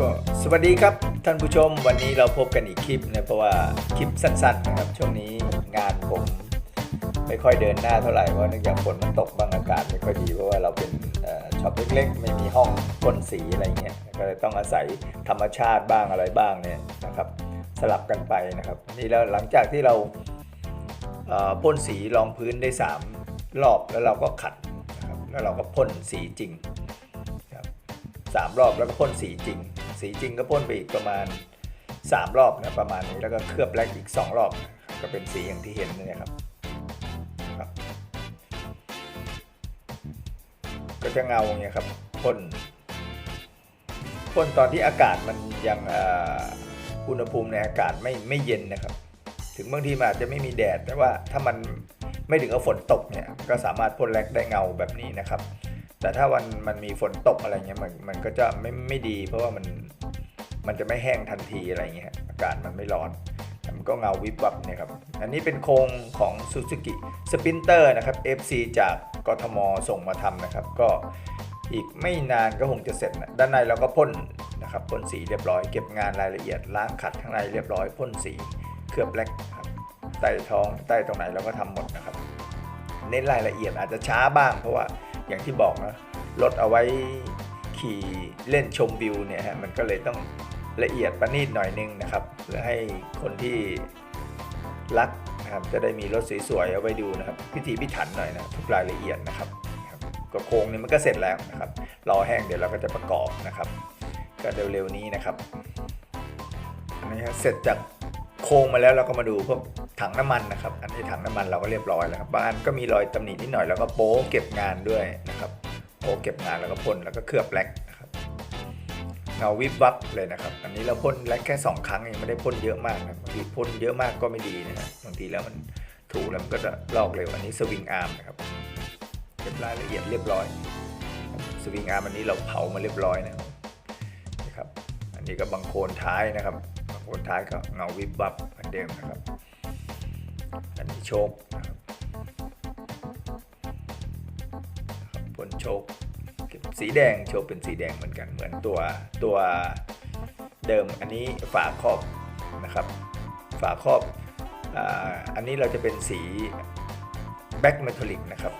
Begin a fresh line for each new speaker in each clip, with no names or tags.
ก็สวัสดีครับท่านผู้ชมวันนี้เราพบกันอีกคลิปนะเพราะว่าคลิปสั้นๆนะครับช่วงนี้งานผมไม่ค่อยเดินหน้าเท่าไหร่เพราะเนื่องจากฝนมันตกบางอากาศไม่ค่อยดีเพราะว่าเราเป็นช็อปเล็กๆ ไม่มีห้องพ่นสีอะไรเงี้ยก็เลยต้องอาศัยธรรมชาติบ้างอะไรบ้างเนี่ยนะครับสลับกันไปนะครับนี่แล้วหลังจากที่เราพ่นสีรองพื้นได้สามรอบแล้วเราก็ขัดนะครับแล้วเราก็พ่นสีจริงสามรอบแล้วก็พ่นสีจริง สีจริงก็พ่นไปอีกประมาณ 3 รอบนะประมาณนี้แล้วก็เคลือบแบล็กอีก 2 รอบนะครับก็เป็นสีอย่างที่เห็นนี่ครับครับ ก็จะเงาอย่างเงี้ยครับพ่นพ่นตอนที่อากาศมันยังอ่ออุณหภูมิในอากาศไม่ไม่เย็นนะครับ ถึงบางทีมันอาจจะไม่มีแดดแต่ว่าถ้ามันไม่ถึงกับฝนตกเนี่ยก็สามารถพ่นแลกได้เงาแบบนี้นะครับ แต่ถ้าวันมันมีฝนตกอะไรเงี้ยมันมันก็จะไม่ไม่ดี เพราะว่ามันมันจะไม่แห้งทันทีอะไรเงี้ยอากาศมันไม่ร้อนมันก็เงาวิบวับเนี่ยครับ อันนี้เป็นโครงของ Suzuki Sprinter นะครับ FC จากกทมส่งมาทำนะครับ ก็อีกไม่นานก็คงจะเสร็จนะด้านในเราก็พ่นนะครับพ่นสีเรียบร้อยเก็บงานรายละเอียดล้างขัดข้างในเรียบร้อยพ่นสีเคลือบแบล็กครับใต้ท้องใต้ตรงไหนเราก็ทำหมดนะครับ เน้นรายละเอียดอาจจะช้าบ้างเพราะว่า อย่างที่บอกนะรถเอาไว้ขี่เล่นชมวิวเนี่ยฮะมันก็เลยต้องละเอียดประณีตหน่อยนึงนะครับเพื่อให้คนที่รักนะครับจะได้มีรถสวยๆเอาไว้ดูนะครับพิถีพิถันหน่อยนะทุกรายละเอียดนะครับก็โครงนี้มันก็เสร็จแล้วนะครับรอแห้งเดี๋ยวเราก็จะประกอบนะครับ ก็เร็วๆนี้นะครับอันนี้เสร็จจากโครงมาแล้วเราก็มาดูพวก ถังน้ำมันนะครับ อันนี้ถังน้ำมันเราก็เรียบร้อยแล้วครับบางอันก็มีรอยตำหนินิดหน่อยแล้วก็โป๊เก็บงานด้วยนะครับโป๊เก็บงานแล้วก็พ่นแล้วก็เคลือบแล็กนะครับเงาวิบวับเลยนะครับ อันนี้เราพ่นแล็กแค่ 2 ครั้งเองไม่ได้พ่นเยอะมากนะบางทีพ่นเยอะมากก็ไม่ดีนะฮะบางทีแล้วมันถูแล้วมันก็จะลอกเร็วอันนี้สวิงอาร์มนะครับเก็บรายละเอียดเรียบร้อยสวิงอาร์มอันนี้เราเผามาเรียบร้อยนะครับ อันนี้ก็บังโคลนท้ายนะครับบังโคลนท้ายก็เงาวิบวับเหมือนเดิมนะครับ อันนี้โชคนะครับบนโชคเก็บสีแดงโชคเป็นสีแดงเหมือนกันเหมือนตัวตัวเดิมอันนี้ฝาครอบนะครับ ฝาครอบอ,อันนี้เราจะเป็นสีแบ็กเมทัลลิกนะครับ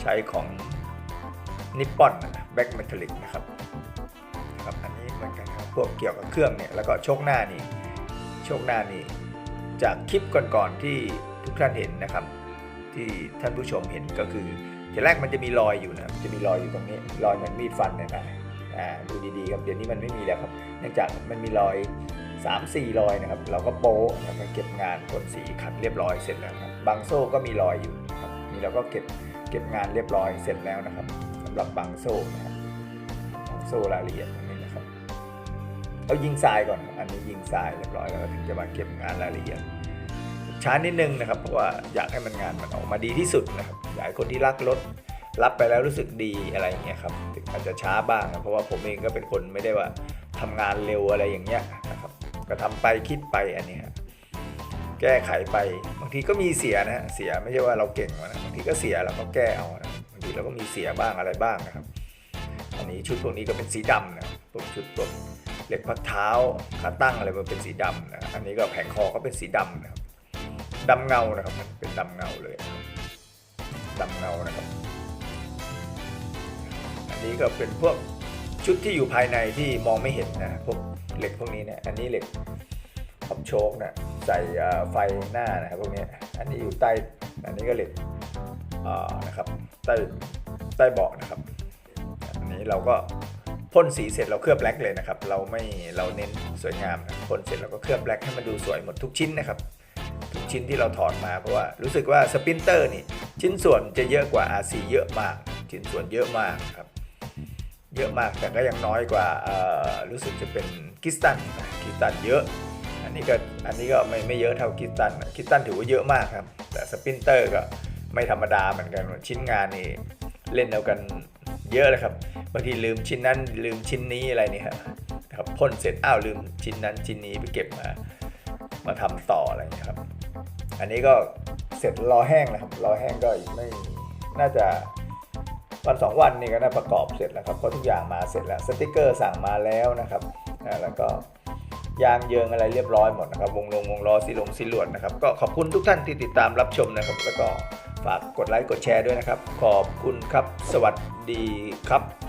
ใช้ของนิปปอนแบ็กเมทัลลิกนะครับครับอันนี้เหมือนกันครับพวกเกี่ยวกับเครื่องเนี่ยแล้วก็โชคหน้านี่โชคหน้านี่ จากคลิปก่อนๆที่ทุกท่านเห็นนะครับ ที่ท่านผู้ชมเห็นก็คือทีแรกมันจะมีรอยอยู่นะจะมีรอยอยู่ตรงนี้รอยเหมือนมีดฟันเนี่ยนะอ่าดูดีๆครับเดี๋ยวนี้มันไม่มีแล้วครับ เนื่องจากมันมีรอย 3 4รอยนะครับ เราก็โป๊ะนะครับเก็บงานพ่นสีขัดเรียบร้อยเสร็จแล้วครับบางโซ่ก็มีรอยอยู่ครับนี่เราก็เก็บเก็บงานเรียบร้อยเสร็จแล้วนะครับสำหรับบางโซ่นะครับโซ่รายละเอียด เอายิงทรายก่อน อันนี้ยิงทรายเรียบร้อยแล้วถึงจะมาเก็บงานรายละเอียด ช้านิดนึงนะครับเพราะว่าอยากให้มันงานมันออกมาดีที่สุดนะครับอยากให้คนที่รักรถรับไปแล้วรู้สึกดีอะไรอย่างเงี้ยครับอาจจะช้าบ้างนะเพราะว่าผมเองก็เป็นคนไม่ได้ว่าทำงานเร็วอะไรอย่างเงี้ยนะครับก็ทำไปคิดไปอันนี้แก้ไขไปบางทีก็มีเสียนะฮะเสียไม่ใช่ว่าเราเก่งนะบางทีก็เสียเราก็แก้เอานะบางทีเราก็มีเสียบ้างอะไรบ้างนะครับ อันนี้ชุดพวกนี้ก็เป็นสีดำนะพวกชุดพวก เหล็กพักเท้าขาตั้งอะไรมันเป็นสีดำนะอันนี้ก็แผงคอก็เป็นสีดำนะครับดำเงานะครับเป็นดำเงาเลยดำเงานะครับ อันนี้ก็เป็นพวกชุดที่อยู่ภายในที่มองไม่เห็นนะพวกเหล็กพวกนี้เนี่ยอันนี้เหล็กขอบโชคนะใส่ไฟหน้านะครับพวกนี้อันนี้อยู่ใต้อันนี้ก็เหล็กนะครับใต้ใต้เบาะนะครับ อันนี้เราก็ พ่นสีเสร็จเราเคลือบแบล็กเลยนะครับ เราไม่เราเน้นสวยงามนะพ่นเสร็จเราก็เคลือบแบล็กให้มันดูสวยหมดทุกชิ้นนะครับ ทุกชิ้นที่เราถอดมาเพราะว่ารู้สึกว่าสปินเตอร์นี่ชิ้นส่วนจะเยอะกว่า RC เยอะมาก ชิ้นส่วนเยอะมากครับ เยอะมากแต่ก็ยังน้อยกว่ารู้สึกจะเป็นกิสตันกิสตันเยอะอันนี้ก็อันนี้ก็ไม่ไม่เยอะเท่ากิสตันกิสตันถือว่าเยอะมากครับ แต่สปินเตอร์ก็ไม่ธรรมดาเหมือนกันชิ้นงานนี่เล่นเอากัน เยอะเลยครับบางทีลืมชิ้นนั้นลืมชิ้นนี้อะไรนี่ครับครับพ่นเสร็จอ้าวลืมชิ้นนั้นชิ้นนี้ไปเก็บมา มาทำต่ออะไรองี้ครับ อันนี้ก็เสร็จรอแห้งนะครับรอแห้งก็ไม่น่าจะวันสองวันนี้ก็น่าประกอบเสร็จแล้วครับเพราะทุกอย่างมาเสร็จแล้วสติกเกอร์สั่งมาแล้วนะครับแล้วก็ยางเยิงอะไรเรียบร้อยหมดนะครับ วงลงวงล้อสีลงสีหลวดนะครับ ก็ขอบคุณทุกท่านที่ติดตามรับชมนะครับ แล้วก็ ฝากกดไลค์กดแชร์ด้วยนะครับ ขอบคุณครับ สวัสดีครับ